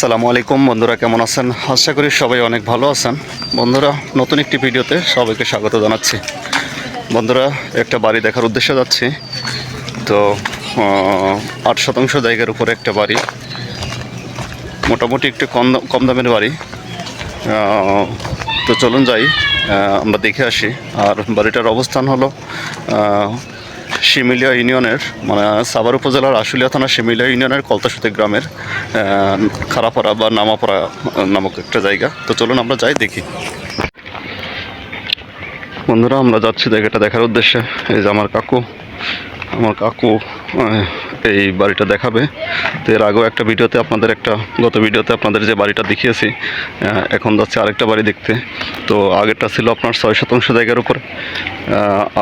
সালামু আলাইকুম, বন্ধুরা কেমন আছেন? আশা করি সবাই অনেক ভালো আছেন। বন্ধুরা, নতুন একটি ভিডিওতে সবাইকে স্বাগত জানাচ্ছি। বন্ধুরা, একটা বাড়ি দেখার উদ্দেশ্যে যাচ্ছি। তো আট শতাংশ জায়গার উপরে একটা বাড়ি। মোটামুটি একটু কম কম দামের বাড়ি। তো চলুন যাই আমরা দেখে আসি। আর বাড়িটার অবস্থান হলো শিমিলিয়া ইউনিয়নের মানে সাভার উপজেলার আশুলিয়া থানা শিমিলিয়া ইউনিয়নের কলতাসুতি গ্রামের খারাপাড়া বা নামাপাড়া নামক একটা জায়গা। তো চলুন আমরা যাই, দেখি। বন্ধুরা, আমরা যাচ্ছি জায়গাটা দেখার উদ্দেশ্যে। এই যে আমার কাকু। আমার কাকু এই বাড়িটা দেখাবে। তো এর আগেও একটা ভিডিওতে আপনাদের একটা, গত ভিডিওতে আপনাদের যে বাড়িটা দেখিয়েছি এখন যাচ্ছে আরেকটা বাড়ি দেখতে। তো আগেরটা ছিল আপনার ছয় শতাংশ জায়গার উপরে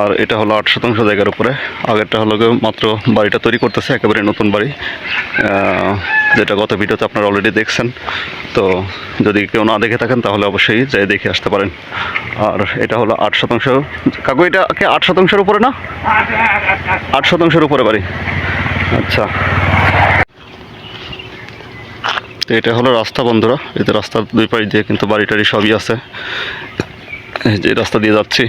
আর এটা হলো আট শতাংশ জায়গার উপরে। আগেরটা হলো মাত্র বাড়িটা তৈরি করতেছে, একেবারে নতুন বাড়ি। যেটা গত ভিডিওতে আপনারা অলরেডি দেখছেন। তো যদি কেউ না দেখে থাকেন, তাহলে অবশ্যই যাই দেখে আসতে পারেন। আর এটা হলো আট শতাংশ। কাকু, এটা কি আট শতাংশের উপরে না? আট শতাংশের উপরে বাড়ি। আচ্ছা। তো এটা হলো রাস্তা বন্ধুরা। এতে রাস্তার দুই পাশ দিয়ে কিন্তু বাড়ি টাড়ি সবই আছে। যে রাস্তা দিয়ে যাচ্ছি।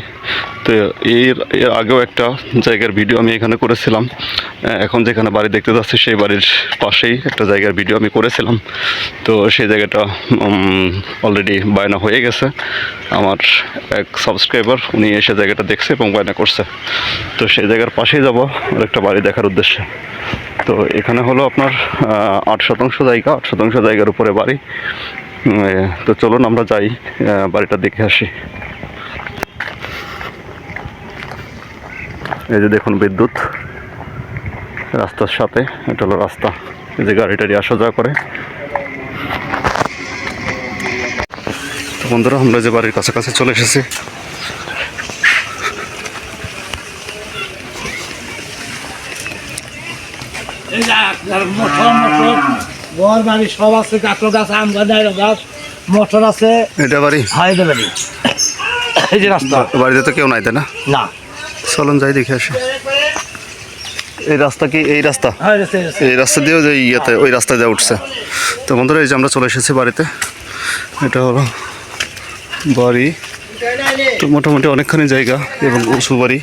তো এর এর আগেও একটা জায়গার ভিডিও আমি এখানে করেছিলাম। এখন যেখানে বাড়ি দেখতে যাচ্ছি, সেই বাড়ির পাশেই একটা জায়গার ভিডিও আমি করেছিলাম। তো সেই জায়গাটা অলরেডি বায়না হয়ে গেছে। আমার এক সাবস্ক্রাইবার উনি এসে জায়গাটা দেখছে এবং বায়না করছে। তো সেই জায়গার পাশেই যাব, আর একটা বাড়ি দেখার উদ্দেশ্যে। তো এখানে হলো আপনার আট শতাংশ জায়গা, আট শতাংশ জায়গার উপরে বাড়ি। তো চলুন আমরা যাই বাড়িটা দেখে আসি। এই যে দেখুন বিদ্যুৎ। রাস্তার সাথে এটা হলো রাস্তা। এই যে গাড়ি টাড়ি আসা যাওয়া করে। তো বন্ধুরা আমরা যে বাড়ির কাছাকাছি চলে এসেছি। Motor motor. বাড়ি সব আছে কাঁকড়ো গাছ আম গাছ নারকেল আছে। এটা বাড়ি? এই যে রাস্তা। বাড়িতে তো কেউ নাই তাই না? না। চলুন যাই দেখে আসি। এই রাস্তা কি এই রাস্তা? হ্যাঁ এই রাস্তা, দিয়েও যে ইয়েতে ওই রাস্তা দিয়ে উঠছে। তো বন্ধুরা এই যে আমরা চলে এসেছি বাড়িতে। এটা হলো বাড়ি। তো মোটামুটি অনেকখানি জায়গা এবং উঁচু বাড়ি।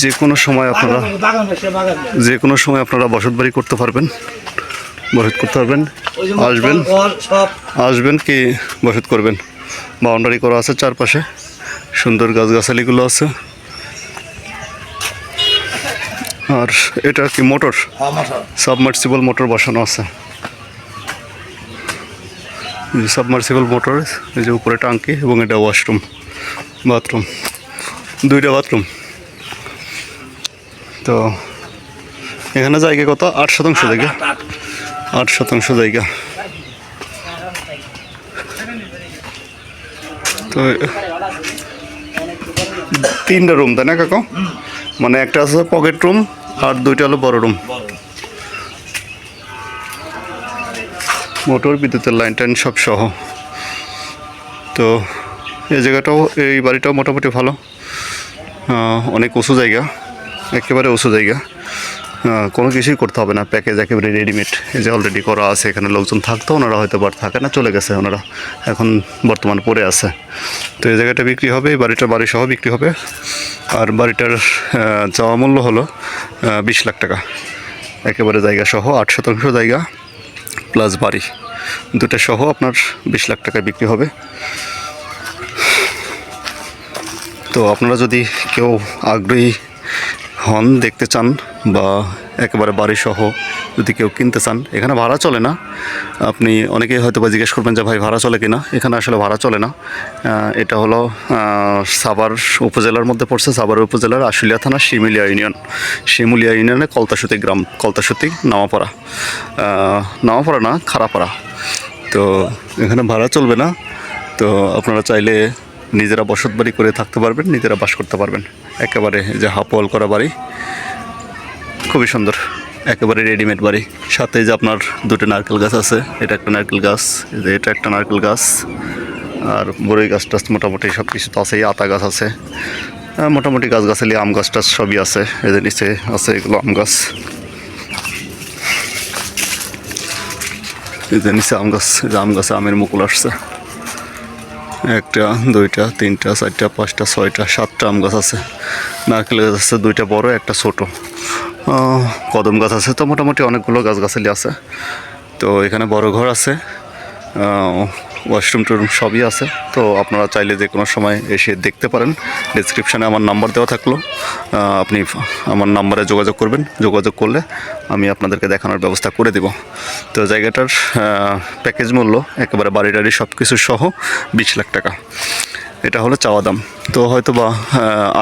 যে কোনো সময় আপনারা যে কোনো সময় আপনারা বসত বাড়ি করতে পারবেন। বসত করতে পারবেন আসবেন। আসবেন কি বসত করবেন। বাউন্ডারি করা আছে চারপাশে। সুন্দর গাছগাছালিগুলো আছে। আর এটা কি মোটর। সাবমার্সিবল মোটর বসানো আছে। সাবমার্সিবল মোটর এই যে উপরে টাঙ্কি এবং এটা ওয়াশরুম বাথরুম দুইটা বাথরুম তো এখানে জায়গা কত? আট শতাংশ জায়গা। আট শতাংশ জায়গা। তো তিনটা রুম তাই না, কাকু? মানে একটা আছে পকেট রুম আর দুইটা হলো বড় রুম মোটর, বিদ্যুতের লাইন টাইন সব সহ। তো এই জায়গাটাও, এই বাড়িটাও মোটামুটি ভালো। অনেক উঁচু জায়গা, একেবারে উঁচু জায়গা। কোনো কিছুই করতে হবে না। প্যাকেজ একেবারে রেডিমেড যে অলরেডি করা আছে, এখানে লোকজন থাকতো, ওনারা হয়তো বার থাকে না, চলে গেছে ওনারা। এখন বর্তমান পড়ে আছে। তো এই জায়গাটা বিক্রি হবে, এই বাড়িটার বাড়ি সহ বিক্রি হবে। আর বাড়িটার চাওয়া মূল্য হলো বিশ লাখ টাকা। একেবারে জায়গা সহ, আট শতাংশ জায়গা প্লাস বাড়ি। দুটা সহ আপনার বিশ লাখ টাকায় বিক্রি হবে। তো আপনারা যদি কেউ আগ্রহী হন, দেখতে চান বা একেবারে বাড়ি সহ যদি কেউ কিনতে চান, এখানে ভাড়া চলে না। আপনি অনেকেই হয়তো বা জিজ্ঞেস করবেন যে, ভাই, ভাড়া চলে কিনা? এখানে আসলে ভাড়া চলে না। এটা হলো সাবার উপজেলার মধ্যে পড়ছে সাবার উপজেলার আশুলিয়া থানা শিমুলিয়া ইউনিয়ন। শিমুলিয়া ইউনিয়নে কলতাসুতি গ্রাম, কলতাসুতি নামাপাড়া। নামাপাড়া না খারাপাড়া তো এখানে ভাড়া চলবে না। তো আপনারা চাইলে নিজেরা বসত বাড়ি করে থাকতে পারবেন, নিজেরা বাস করতে পারবেন। একেবারে যে হাফ ওয়াল করা বাড়ি, খুবই সুন্দর। একেবারে রেডিমেড বাড়ি। সাথে যে আপনার দুটো নারকেল গাছ আছে, এটা একটা নারকেল গাছ এটা একটা নারকেল গাছ, আর বড়ই গাছ টাছ মোটামুটি সব কিছু তো আছেই, আতা গাছ আছে। মোটামুটি গাছগাছালি, আম গাছ টাছ সবই আছে এদের নিচে আছে এগুলো আম গাছ। এদের নিচে আম গাছ আম গাছে আমের মুকুল আসছে। একটা, দুইটা, তিনটা, চারটা, পাঁচটা, ছয়টা, সাতটা আম গাছ আছে। নারকেল গাছ আছে, দুইটা বড়, একটা ছোট। কদম গাছ আছে তো মোটামুটি অনেকগুলো গাছগাছালি আছে। তো এখানে বড় ঘর আছে। ওয়াশরুম টুরুম সবই আছে। তো আপনারা চাইলে যে কোনো সময় এসে দেখতে পারেন। ডিসক্রিপশানে আমার নাম্বার দেওয়া থাকল। আপনি আমার নাম্বারে যোগাযোগ করবেন। যোগাযোগ করলে আমি আপনাদেরকে দেখানোর ব্যবস্থা করে দেব। তো জায়গাটার প্যাকেজ মূল্য একেবারে বাড়ি টাড়ি সব কিছু সহ বিশ লাখ টাকা। এটা হলো চাওয়া দাম। তো হয়তো বা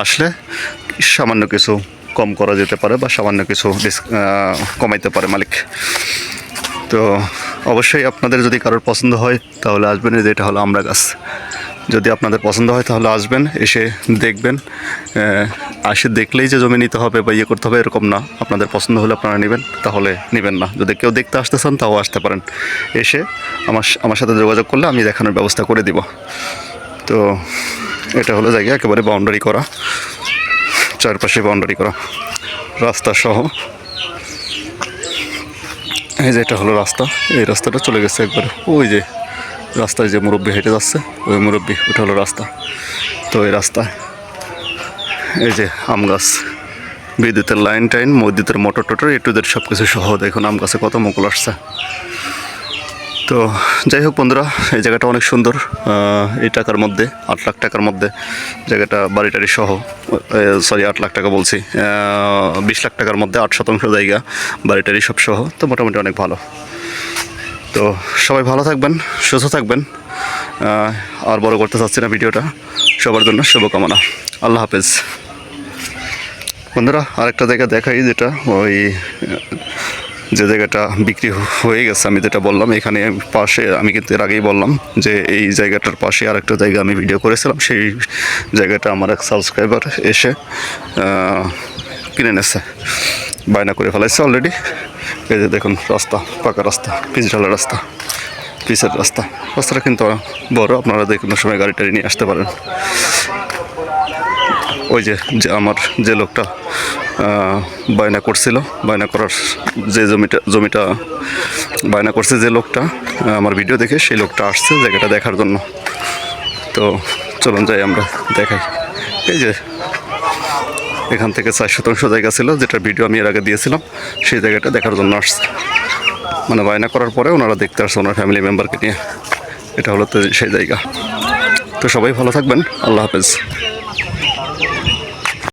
আসলে সামান্য কিছু কম করা যেতে পারে বা সামান্য কিছু কমাইতে পারে মালিক। তো অবশ্যই আপনাদের যদি কারোর পছন্দ হয়, তাহলে আসবেন। এই যে এটা হলো আমরা গাছ। যদি আপনাদের পছন্দ হয়, তাহলে আসবেন, এসে দেখবেন। আসে দেখলেই যে জমি নিতে হবে বা ইয়ে করতে হবে, এরকম না। আপনাদের পছন্দ হলে আপনারা নেবেন, তাহলে নেবেন না। যদি কেউ দেখতে আসতে চান, তাও আসতে পারেন। এসে আমার আমার সাথে যোগাযোগ করলে আমি দেখানোর ব্যবস্থা করে দিব। তো এটা হলো জায়গা, একেবারে বাউন্ডারি করা। চারপাশে বাউন্ডারি করা। রাস্তা সহ এই যে এটা হলো রাস্তা, এই রাস্তাটা চলে গেছে একবারে। ওই যে রাস্তায় যে মুরব্বী হেঁটে যাচ্ছে, ওই মুরব্বী, ওটা হলো রাস্তা। তো এই রাস্তা এই যে আম গাছ, বিদ্যুতের লাইন টাইন বিদ্যুতের মোটর টোটর এটুদের সব কিছু সহ দেখুন, আম গাছে কত মুকুল আসছে। তো যাই হোক বন্ধুরা, এই জায়গাটা অনেক সুন্দর। এই টাকার মধ্যে, আট লাখ টাকার মধ্যে জায়গাটা বাড়ি টাড়ি সহ সরি আট লাখ টাকা বলছি। বিশ লাখ টাকার মধ্যে আট শতাংশ জায়গা বাড়ি টাড়ি সব সহ, তো মোটামুটি অনেক ভালো। তো সবাই ভালো থাকবেন, সুস্থ থাকবেন। আর বড় করতে চাচ্ছি না ভিডিওটা। সবার জন্য শুভকামনা। আল্লাহ হাফেজ। বন্ধুরা, আরেকটা জায়গা দেখাই যেটা, ওই যে জায়গাটা বিক্রি হয়ে গেছে, আমি যেটা বললাম, এখানে পাশে, আমি কিন্তু এর আগেই বললাম যে এই জায়গাটার পাশে আরেকটা জায়গা আমি ভিডিও করেছিলাম, সেই জায়গাটা আমার এক সাবস্ক্রাইবার এসে কিনে নেছে বায়না করে ফেলাইছে অলরেডি এই যে দেখুন, রাস্তা, পাকা রাস্তা পিচ রাস্তা পিচের রাস্তা, রাস্তাটা কিন্তু বড়, আপনারা যে কোনো সময় গাড়ি টাড়ি নিয়ে আসতে পারেন। ওই যে যে আমার যে লোকটা বায়না করছিল, বায়না করার যে জমিটা জমিটা বায়না করছে যে লোকটা আমার ভিডিও দেখে সেই লোকটা আসছে জায়গাটা দেখার জন্য। তো চলুন যাই আমরা দেখাই। এই যে, এখান থেকে চার শতাংশ জায়গা ছিল, যেটা ভিডিও আমি এর আগে দিয়েছিলাম, সেই জায়গাটা দেখার জন্য আসছে। মানে বায়না করার পরে ওনারা দেখতে আসছে, ওনার ফ্যামিলি মেম্বারকে নিয়ে। এটা হলো তো সেই জায়গা। তো সবাই ভালো থাকবেন, আল্লাহ হাফেজ।